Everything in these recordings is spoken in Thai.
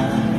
now.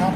ครับ